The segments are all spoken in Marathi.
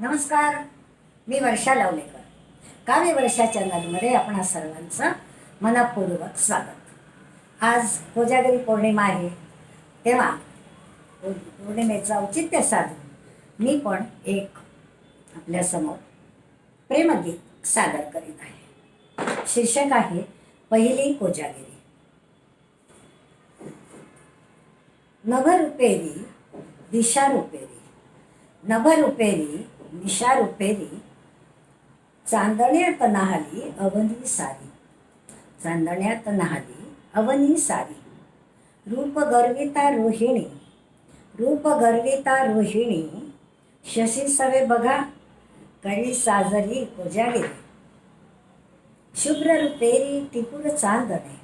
नमस्कार. मी वर्षा लावलेकर. काव्य वर्षा चॅनलमध्ये आपण सर्वांचं मनपूर्वक स्वागत. आज कोजागरी पौर्णिमा आहे. तेव्हा पौ- पौर्णिमेचं औचित्य साधून मी पण एक आपल्यासमोर प्रेमगीत सादर करीत आहे. शीर्षक आहे पहिली कोजागिरी. नभरुपेरी दिशा रुपेरी नभरुपेरी निशा रुपेरी चांदण्यात नहाली अवनी सारी. चांदण्यात नहाली अवनी सारी. रूप गर्विता रोहिणी रूप गर्विता रोहिणी. शशी सवे बघा करी साजरी कोजागिरी शुभ्र रुपेरी टिपूर चांदणे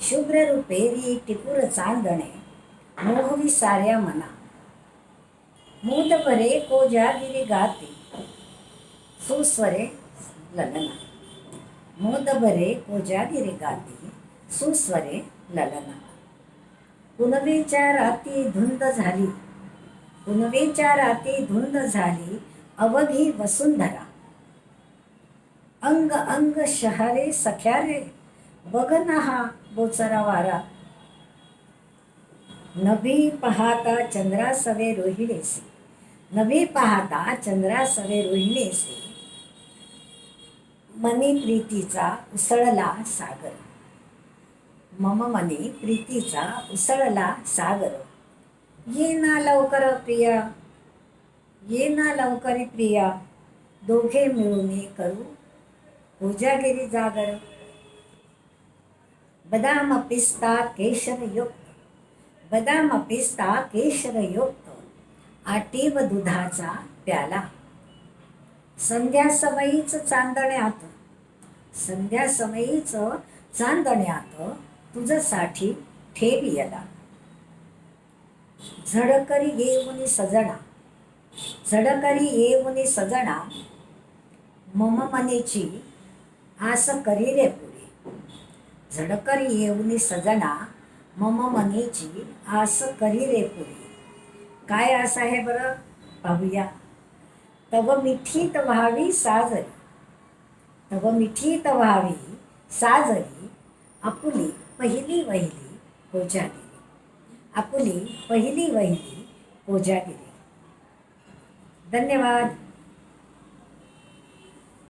शुभ्र रुपेरी टिपूर चांदणे. मोहवी साऱ्या मना. मूद भरे कोजागिरी गाते सुस्वरे ललना मोद भरे कोजागिरी गाते सुस्वरे ललना पुनवेच्या राती धुंद झाली पुनवेच्या राती धुंद झाली अवधी वसुंधरा अंग अंग शहारे सख्यारे बघ हा बोचरा वारा नभी पाहता चंद्रासवे रोहिणीसे नभी पाहता चंद्रासवे रोहिणीसी मनी प्रीतीचा उसळला सागर। मम मनी प्रीतीचा उसळला सागर। ये ना लवकर प्रिया। ये ना लवकर प्रिया। दोघे मिळून करू पूजागिरी जागर। बदाम पिस्ता केशरयुक्त बदाम पिस्ता केशरयुक्त आटीव दुधाचा प्याला. संध्या समयीच चांदण्यात संध्या समयीच चांदण्यात तुझसाठी ठेवियला. झडकरी येऊनी सजणा झडकरी येऊनी सजणा मम मनेची आस करी रे पुढे. झडकरी येऊनी सजना मम मनीची आस करी रे पुरी. काय आस आहे बरं? पाहूया. तव मिठीत व्हावी साजरी. तव मिठीत व्हावी साजरी. आपुली पहिली वहिली कोजागिरी. आपुली पहिली वहिली कोजागिरी. धन्यवाद.